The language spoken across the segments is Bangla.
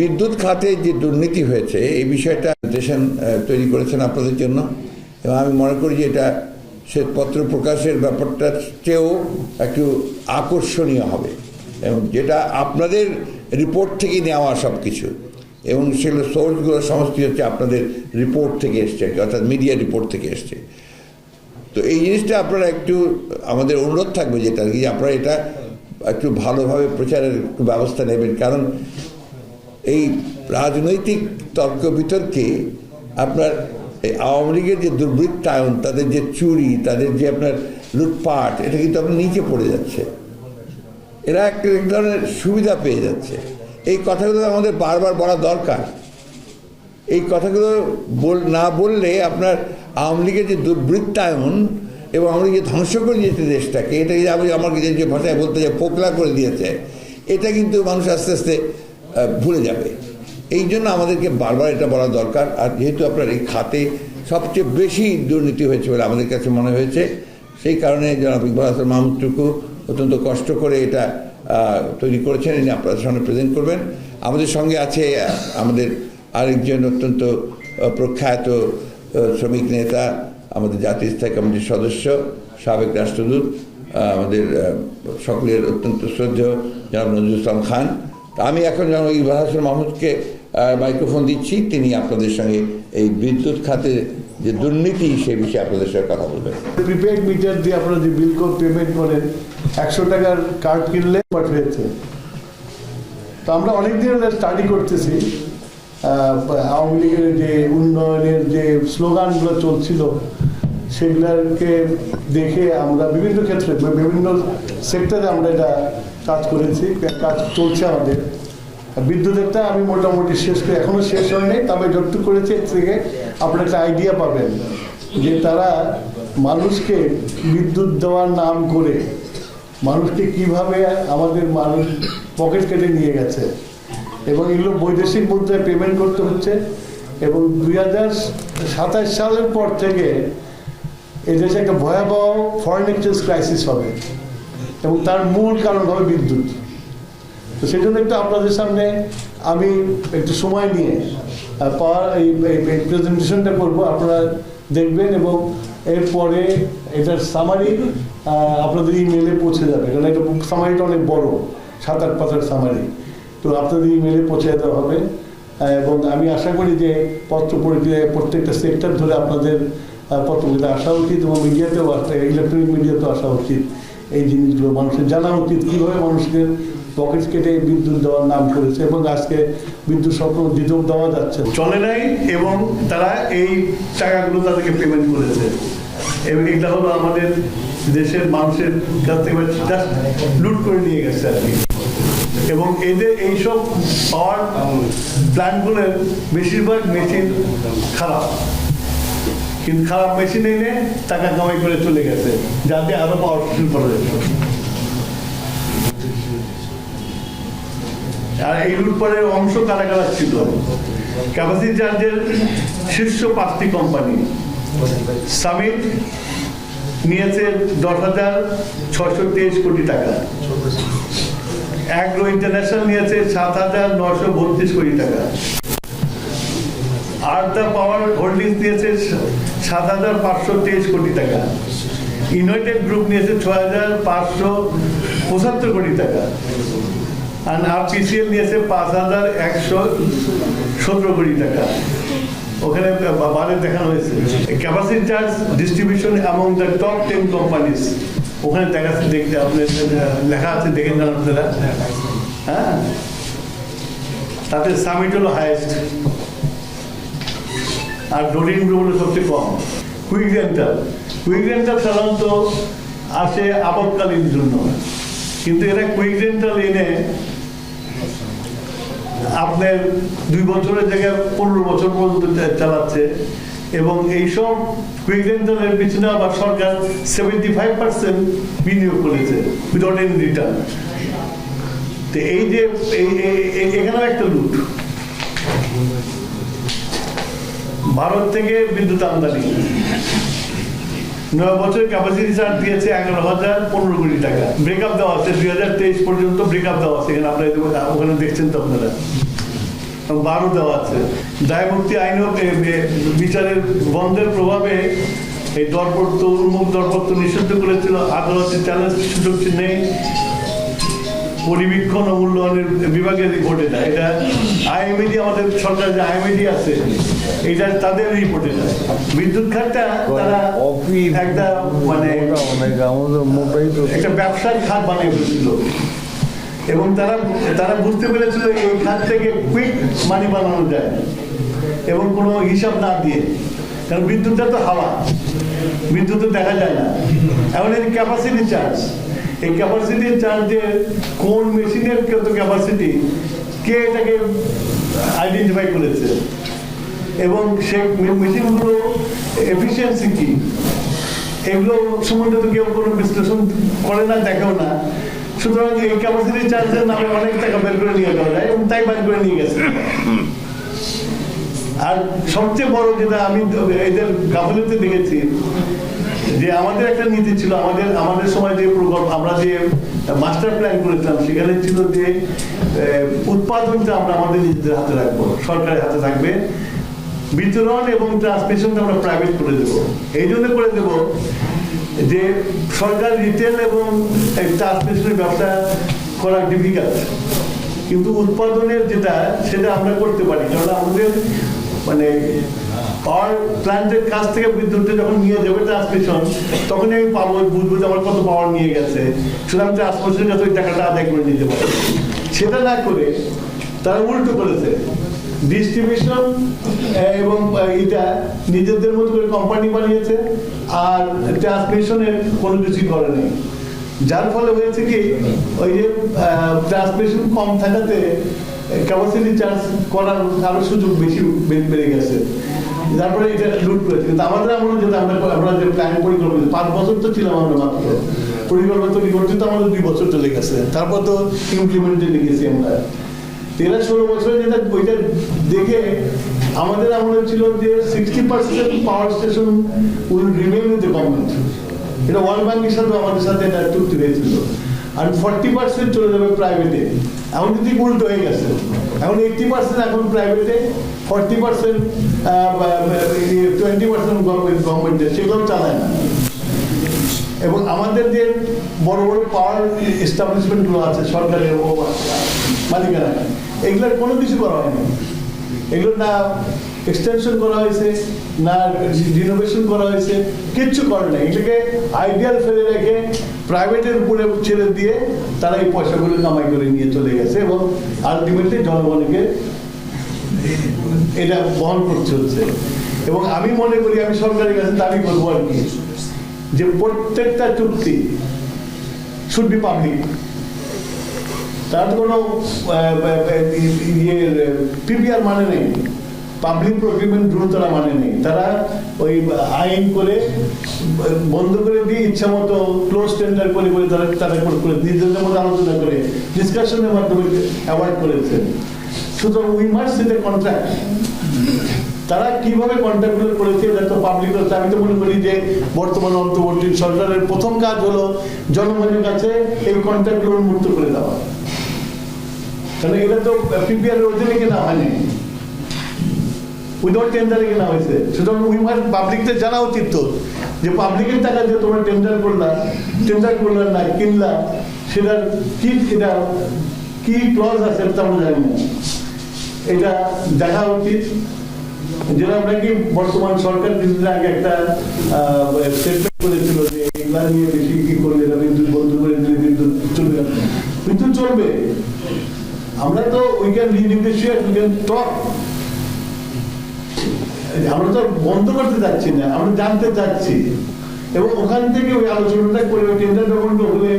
বিদ্যুৎ খাতে যে দুর্নীতি হয়েছে, এই বিষয়টা প্রেজেন্টেশন তৈরি করেছেন আপনাদের জন্য। এবং আমি মনে করি যে এটা শ্বেতপত্র প্রকাশের ব্যাপারটার চেয়েও একটু আকর্ষণীয় হবে। এবং যেটা আপনাদের রিপোর্ট থেকে নেওয়া সব কিছু এবং সেগুলো সোর্সগুলো সমস্ত হচ্ছে আপনাদের রিপোর্ট থেকে এসছে, অর্থাৎ মিডিয়া রিপোর্ট থেকে এসছে। তো এই জিনিসটা আপনারা একটু, আমাদের অনুরোধ থাকবে যেটা কি আপনারা এটা একটু ভালোভাবে প্রচারের ব্যবস্থা নেবেন। কারণ এই রাজনৈতিক তর্ক বিতর্কে আপনার এই আওয়ামী লীগের যে দুর্বৃত্তায়ন, তাদের যে চুরি, তাদের যে আপনার লুটপাট, এটা কিন্তু আপনার নিচে পড়ে যাচ্ছে। এরা এক ধরনের সুবিধা পেয়ে যাচ্ছে। এই কথাগুলো আমাদের বারবার বলা দরকার। এই কথাগুলো বল, না বললে আপনার আওয়ামী লীগের যে দুর্বৃত্তায়ন এবং আওয়ামী যে ধ্বংস করে দিয়েছে দেশটাকে, এটা আমি আমাকে যে ভাষায় বলতে যে পোকলা করে দিয়েছে, এটা কিন্তু মানুষ আস্তে আস্তে ভুলে যাবে। এই জন্য আমাদেরকে বারবার এটা বলা দরকার। আর যেহেতু আপনার এই খাতে সবচেয়ে বেশি দুর্নীতি হয়েছে বলে আমাদের কাছে মনে হয়েছে, সেই কারণে জনাব ইকবাল হাসান মাহমুদ টুকু অত্যন্ত কষ্ট করে এটা তৈরি করেছেন। ইনি আপনাদের সামনে প্রেজেন্ট করবেন। আমাদের সঙ্গে আছে আমাদের আরেকজন অত্যন্ত প্রখ্যাত শ্রমিক নেতা, আমাদের জাতীয় স্থায়ী কমিটির সদস্য, সাবেক রাষ্ট্রদূত আমাদের সকলের অত্যন্ত শ্রদ্ধেয় জনাব নজরুল ইসলাম খান। আমি এখন যেন ইকবাল হাসান মাহমুদকে মাইক্রোফোন দিচ্ছি, তিনি আপনাদের সঙ্গে এই বিদ্যুৎ খাতে যে দুর্নীতি, সে বিষয়ে আপনাদের সঙ্গে কথা বলবেন। প্রিপেড মিটার দিয়ে আপনারা যে বিল কোড পেমেন্ট করেন, একশো টাকার কার্ড কিনলে হয়েছে তো আমরা অনেক দিন স্টাডি করতেছি আওয়ামী লীগের যে উন্নয়নের যে স্লোগানগুলো চলছিল, সেগুলোকে দেখে আমরা বিভিন্ন ক্ষেত্রে, বিভিন্ন সেক্টরে আমরা এটা কাজ করেছি কাজ চলছে আমাদের। বিদ্যুতেরটা আমি মোটামুটি শেষ করে এখনও শেষ হয়নি, তবে যতটুকু করেছি এর থেকে আপনারা একটা আইডিয়া পাবেন যে তারা মানুষকে বিদ্যুৎ দেওয়ার নাম করে মানুষকে কীভাবে আমাদের মানুষ পকেট কেটে নিয়ে গেছে। এবং এগুলো বৈদেশিক মুদ্রায় পেমেন্ট করতে হচ্ছে। এবং দুই হাজার সাতাশ সালের পর থেকে এদেশে একটা ভয়াবহ ফরেন এক্সচেঞ্জ ক্রাইসিস হবে। এবং তার মূল কারণ হবে বিদ্যুৎ। তো সেই জন্য একটু আপনাদের সামনে আমি একটু সময় নিয়ে পাওয়ার এই প্রেজেন্টেশনটা করব। আপনারা দেখবেন এবং এরপরে এটার সামারি আপনাদের ইমেলে পৌঁছে যাবে। কারণ এটা সামারিটা অনেক বড়, সাত আট পাতার সামারি তো আপনাদের ইমেলে পৌঁছে দেওয়া হবে। এবং আমি আশা করি যে পত্র পত্রিকায় প্রত্যেকটা সেক্টর ধরে আপনাদের পত্রপত্রিকা আসা উচিত এবং মিডিয়াতেও ইলেকট্রনিক মিডিয়াতেও আসা উচিত। এই জিনিসগুলো মানুষের জানা উচিত কীভাবে মানুষকে পকেট কেটে বিদ্যুৎ দেওয়ার নাম করেছে এবং আজকে বিদ্যুৎ স্বপ্ন দিতেও দেওয়া যাচ্ছে। চলে নাই এবং তারা এই টাকাগুলো তাদেরকে পেমেন্ট করেছে। এবং এটা হলো আমাদের দেশের মানুষের কাছ থেকে লুট করে নিয়ে গেছে আর কি। এবং এদের এইসব পাওয়ার প্ল্যান্টগুলোর বেশিরভাগ মেশিন খারাপ। কিন্তু খারাপ মেশিন এনে টাকা কামাই করে চলে গেছে যাতে আরও পাওয়ারফুল করা যেত আর এই অংশ কারা কারা ছিল? ক্যাপাসিটি চার্জের শীর্ষ পাঁচটি কোম্পানি নিয়েছে দশ হাজার ছশো তেইশ কোটি টাকা। অ্যাগ্রো ইন্টারন্যাশনাল নিয়েছে সাত হাজার নশো বত্রিশ কোটি টাকা। আর দ্য পাওয়ার হোল্ডিংস নিয়েছে সাত হাজার পাঁচশো তেইশ কোটি টাকা। ইউনাইটেড গ্রুপ নিয়েছে ছয় হাজার পাঁচশো পঁচাত্তর কোটি টাকা। আর আর পিসিএল নিয়েছে পাঁচ হাজার একশো সতেরো কোটি টাকা। ওখানে বারে দেখানো হয়েছে। Capacity charge distribution among the top ten companies ওখানে দেখা দেখতে আপনার লেখা আছে, দেখে নেন আপনারা। হ্যাঁ? তাতে সামিট হলো হায়েস্ট আর ডোরিং হলো সবচেয়ে কম। Quick rental. কুইক রেন্টাল সাধারণত আসে আপৎকালীন জন্য। কিন্তু এরা কুইক রেন্টাল এনে আপনার দুই বছরের জায়গায় পনেরো বছর পর্যন্ত চালাচ্ছে। এবং এইসব কুইক রেন্টালের পিছনে আবার সরকার সেভেন্টি ফাইভ পার্সেন্ট বিনিয়োগ করেছে উইদাউট এনি রিটার্ন। তো এই যে এখানেও একটা লুট। ভারত থেকে বিদ্যুৎ আমদানি। নয় বছর ক্যাপাসিটি চার্জ দিয়েছে এগারো হাজার পনেরো কোটি টাকা। ব্রেকআপ দেওয়া আছে দুই হাজার তেইশ পর্যন্ত ব্রেকআপ দেওয়া আছে এখানে আপনারা ওখানে দেখছেন তো আপনারা। বারো দেওয়া আছে। দায়মুক্তি এ- বিচারের বন্ধের প্রভাবে এই দরপত্র উন্মুখ দরপত্র নিষিদ্ধ করেছিল। আদালতের চ্যালেঞ্জ সুযোগ নেই। পরিবীক্ষণ ও মূল্যায়নের বিভাগের রিপোর্ট এটা এটা আইএমএডি আমাদের সরকার যে আইএমএডি আছে এটা তাদের রিপোর্ট এটা বিদ্যুৎ খাতটা তারা একটা মানে একটা ব্যবসার খাত বানিয়ে ফেলছিল। এবং তারা তারা বুঝতে পেরেছিল এই খাত থেকে কুইক মানি বানানো যায় এবং কোনো হিসাব না দিয়ে। কারণ বিদ্যুৎটা তো হাওয়া বিদ্যুৎ তো দেখা যায় না। এখন এর ক্যাপাসিটি চার্জ এই ক্যাপাসিটি কোন মেশিনের কত ক্যাপাসিটি কে এটাকে আইডেন্টিফাই করেছে? এবং সেই মেশিনগুলো এফিসিয়েন্সি কি? এগুলো সম্বন্ধে তো কেউ কোনো বিশ্লেষণ করে না, দেখেও না। সুতরাং এই ক্যাপাসিটি চার্জের নামে অনেক টাকা বের করে নিয়ে যাওয়া যায় এবং তাই বের করে নিয়ে গেছে। আর সবচেয়ে বড় যেটা আমি এদের গাফলিতে দেখেছি যে আমাদের একটা নীতি ছিল, আমাদের আমাদের সময় যে প্রকল্প, আমরা যে মাস্টার প্ল্যান করেছিলাম, সেখানে ছিল যে উৎপাদনটা আমরা আমাদের নিজেদের হাতে রাখব, সরকারের হাতে থাকবে। বিতরণ এবং ট্রান্সমিশনটা আমরা প্রাইভেট করে দেব। এই জন্য করে দেব যে, সরকার রিটেল এবং ট্রান্সমিশনের ব্যবসা করা ডিফিকাল্ট কিন্তু উৎপাদনের যেটা, সেটা আমরা করতে পারি। কারণ আমাদের মানে পাওয়ার প্ল্যান্টের কাছ থেকে বিদ্যুৎটা যখন নিয়ে যাবে ট্রান্সমিশন তখনই আমি পাবো বুঝব যে আমার কত পাওয়ার নিয়ে গেছে। সুতরাং টাকাটা আদায় করে নিতে পারি। সেটা না করে তারা উল্টো করেছে। ডিস্ট্রিবিউশন এবং এটা নিজেদের মতো করে কোম্পানি বানিয়েছে, আর ট্রান্সমিশনের কোনো কিছুই করে নেই। যার ফলে হয়েছে কি, ওই যে ট্রান্সমিশন কম থাকাতে ক্যাপাসিটি চার্জ করার আরও সুযোগ বেশি বেড়ে গেছে। তারপরে এটা লুট করেছে কিন্তু আমাদের আমলে যেটা আমরা আমরা যে প্ল্যান পরিকল্পনা পাঁচ বছর তো ছিলাম আমরা মাত্র। পরিকল্পনা তৈরি করতে তো আমাদের দুই বছর চলে গেছে। তারপর তো ইমপ্লিমেন্টে লিখেছি আমরা। তেরো ষোলো বছরে যেটা ওইটা দেখে আমাদের আমলে ছিল যে sixty percent power station will remain with the government এটা ওয়ার্ল্ড ব্যাংকের সাথে আমাদের সাথে এটা চুক্তি হয়েছিল। আর ফর্টি পার্সেন্ট চলে যাবে প্রাইভেটে এখন কিন্তু উল্টো হয়ে গেছে, এখন এইটটি পার্সেন্ট এখন প্রাইভেটে ফর্টি পার্সেন্ট টোয়েন্টি পার্সেন্ট গভর্নমেন্টের সেগুলো চালায় না। এবং আমাদের যে বড় বড় পাওয়ার এস্টাবলিশমেন্টগুলো আছে, সরকারের ও মালিকানা এগুলোর কোনো কিছু করা হয়নি। এগুলো না এক্সটেনশন করা হয়েছে, না রিনোভেশন করা হয়েছে, কিচ্ছু করে না এটাকে আইডিয়াল ফেলে রেখে প্রাইভেটের উপরে ছেড়ে দিয়ে তারা এই পয়সাগুলো কামাই করে নিয়ে চলে গেছে এবং আলটিমেটলি জনগণকে এটা বহন করতে হচ্ছে এবং আমি মনে করি, আমি সরকারের কাছে দাবি করব আর কি, যে প্রত্যেকটা চুক্তি শুড বি পাবলিক তার কোনো ইয়ে পিপিআর মানে নেই। পাবলিক প্রকিউরমেন্ট রুল তারা মানে নেই। তারা ওই আইন করে, বন্ধ করে দিয়ে ইচ্ছা মতো ক্লোজ টেন্ডার করে করে তারা তারা করে নিজেদের মধ্যে আলোচনা করে ডিসকাশনের মাধ্যমে অ্যাভয়েড করেছে। সুতরাং we must see the contract তারা কীভাবে কন্ট্রাক্টগুলো করেছে এটা তো পাবলিক আমি তো মনে করি যে বর্তমান অন্তর্বর্তী সরকারের প্রথম কাজ হলো জনগণের কাছে এই কন্ট্রাক্টগুলো মুক্ত করে দেওয়া। কারণ এটা তো পিপিআর অধীনে কেনা হয়নি? উইদাউট টেন্ডারে কেনা হয়েছে সুতরাং উই মাস্ট পাবলিকদের জানা উচিত তো, যে পাবলিকের টাকা যে তোমরা টেন্ডার করলা টেন্ডার করলা না, কিনলা, সেটার কি এটা কি ক্লজ আছে এটা আমরা জানি না। এটা দেখা উচিত। যেটা নাকি বর্তমান সরকার কিছুদিন আগে একটা স্টেটমেন্ট করেছিল যে এগুলা নিয়ে বেশি কি করলে এটা বিদ্যুৎ বন্ধ করে দিলে বিদ্যুৎ চলবে না। বিদ্যুৎ চলবে। আমরা তো we can renegotiate we can talk আমরা তো বন্ধ করতে যাচ্ছি না, আমরা জানতে চাচ্ছি। এবং ওখান থেকে ওই আলোচনাটা করে, ওই টেন্ডার হলে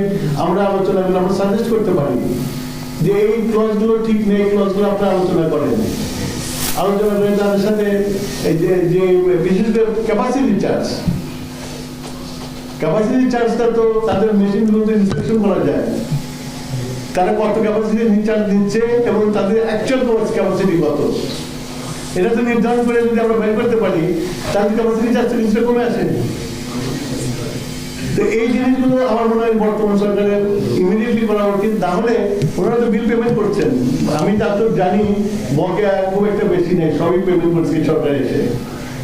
আমরা আলোচনা করে আমরা সাজেস্ট করতে পারি। যে এই ক্লজগুলো ঠিক নেই ক্লজগুলো আপনারা আলোচনা করেন। আলোচনা করে তাদের সাথে যে বিশেষ করে ক্যাপাসিটি চার্জ ক্যাপাসিটি চার্জটা তো তাদের ইন্সপেকশন করা যায়। তারা কত ক্যাপাসিটি দিচ্ছে এবং তাদের অ্যাকচুয়াল ক্যাপাসিটি কত? এটা তো নির্ধারণ করে যদি আমরা বের করতে পারি, তাহলে ক্যাপাসিটি চার্জ কিছুটা কমে আসে? তো এই জিনিসগুলো আমার মনে হয় বর্তমান সরকারের ইমিডিয়েটলি করা উচিত। না হলে ওনারা তো বিল পেমেন্ট করছেন। আমি তা তো জানি বকেয়া খুব একটা বেশি নেই, সবই পেমেন্ট করছি সরকার এসে।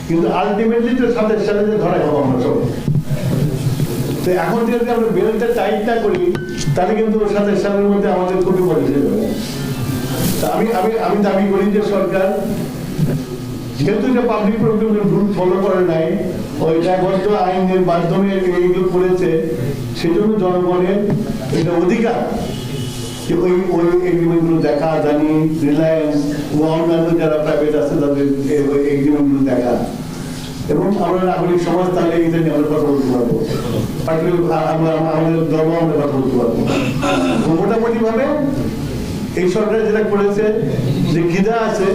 কিন্তু আলটিমেটলি তো সাথে সাথে যে ধরা খাব আমরা সবাই। তো এখন যদি আমরা বেলটা টাইট না করি, তাহলে কিন্তু সাথে সালের মধ্যে আমাদের বড় হয়ে যাবে আমি আমি আমি দাবি করি যে সরকার যেহেতু এটা পাবলিক প্রবলেমের রুল ফলো করে নাই ওই ন্যায়বদ্ধ আইনের মাধ্যমে এইগুলো করেছে, সেজন্য জনগণের এটা অধিকার যে ওই ওই এগ্রিমেন্টগুলো দেখা, জানি রিলায়েন্স বা অন্যান্য যারা প্রাইভেট আছে, তাদের ওই এগ্রিমেন্টগুলো দেখা। এবং আমরা নাগরিক সমাজ, তাহলে আমরা কথা বলতে পারব। আমরা আমাদের ধর্ম, আমরা কথা বলতে পারব। মোটামুটি ভাবে এই সরকার যেটা করেছে, যে খিদা আছে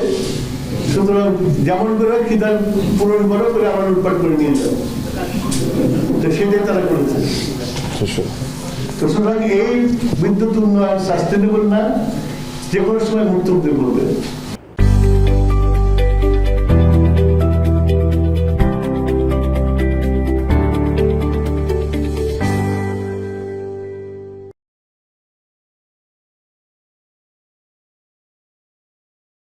সুতরাং যেমন করে খিদার পূরণ করো করে আমার লুটপাট করে নিয়ে যাব তো সেটাই তারা করেছে। তো সুতরাং এই বিদ্যুৎ উন্নয়ন সাস্টেনেবল না যে কোনো সময় মৃত্যু বলবে